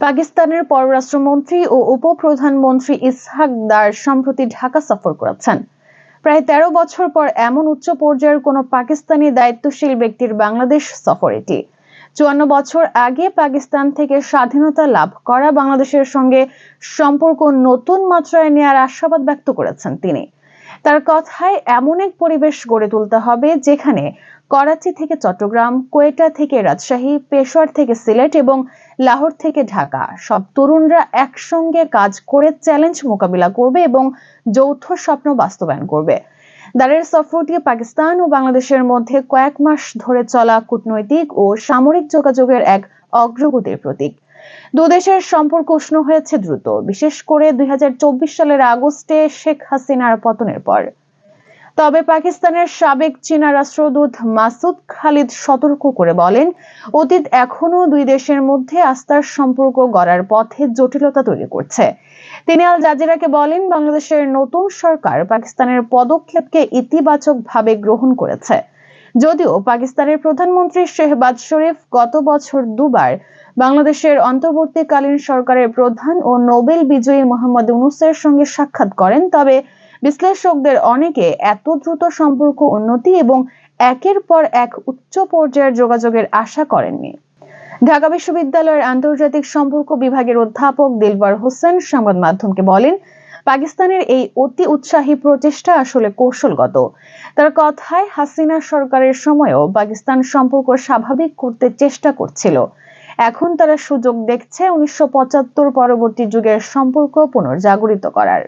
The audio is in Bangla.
পাকিস্তানের পররাষ্ট্রমন্ত্রী ও উপপ্রধানমন্ত্রী ইসহাক দার সম্প্রতি ঢাকা সফর করেছেন। প্রায় তেরো বছর পর এমন উচ্চ পর্যায়ের কোনো পাকিস্তানি দায়িত্বশীল ব্যক্তির বাংলাদেশ সফর এটি। চুয়ান্ন বছর আগে পাকিস্তান থেকে স্বাধীনতা লাভ করা বাংলাদেশের সঙ্গে সম্পর্ক নতুন মাত্রায় নেওয়ার আশাবাদ ব্যক্ত করেছেন তিনি। তার কথায় এমন এক পরিবেশ গড়ে তুলতে হবে যেখানে করাচি থেকে চট্টগ্রাম, কোয়েটা থেকে রাজশাহী, পেশোয়ার থেকে সিলেট এবং লাহোর থেকে ঢাকা। সব তরুণরা একসঙ্গে কাজ করে চ্যালেঞ্জ মোকাবিলা করবে এবং যৌথ স্বপ্ন বাস্তবায়ন করবে। দারের সফরটি পাকিস্তান ও বাংলাদেশের মধ্যে কয়েক মাস ধরে চলা কূটনৈতিক ও সামরিক যোগাযোগের এক অগ্রগতির প্রতীক। দুদেশের সম্পর্ক উষ্ণ হয়েছে দ্রুত, বিশেষ করে দুই সালের আগস্টে শেখ হাসিনার পতনের পর। তবে পাকিস্তানের সাবেক চীনা রাষ্ট্রদূত মাসুদ খালিদ সতর্ক করে বলেন, অতীত এখনও দুই দেশের মধ্যে আস্থার সম্পর্ক গড়ার পথে জটিলতা তৈরি করছে। তিনি আল জাজিরাকে বলেন, বাংলাদেশের নতুন সরকার পাকিস্তানের পদক্ষেপকে ইতিবাচকভাবে গ্রহণ করেছে। যদিও পাকিস্তানের প্রধানমন্ত্রী শেহবাজ শরীফ গত বছর দুবার বাংলাদেশের অন্তর্বর্তীকালীন সরকারের প্রধান ও নোবেল বিজয়ী মোহাম্মদ ইউনুসের সঙ্গে সাক্ষাৎ করেন, তবে বিশ্লেষকদের অনেকে এত দ্রুত সম্পর্ক, উন্নতি এবং একের পর এক উচ্চ পর্যায়ের যোগাযোগের আশা করেননি। ঢাকা বিশ্ববিদ্যালয়ের আন্তর্জাতিক সম্পর্ক বিভাগের অধ্যাপক দিলবার হোসেন সংবাদ মাধ্যমকে বলেন পাকিস্তানের এই অতি উৎসাহী প্রচেষ্টা আসলে কৌশলগত। তার কথায় হাসিনা সরকারের সময়ও পাকিস্তান সম্পর্ক স্বাভাবিক করতে চেষ্টা করছিল। এখন তারা সুযোগ দেখছে উনিশশো পঁচাত্তর পরবর্তী যুগের সম্পর্ক পুনর্জাগরিত করার।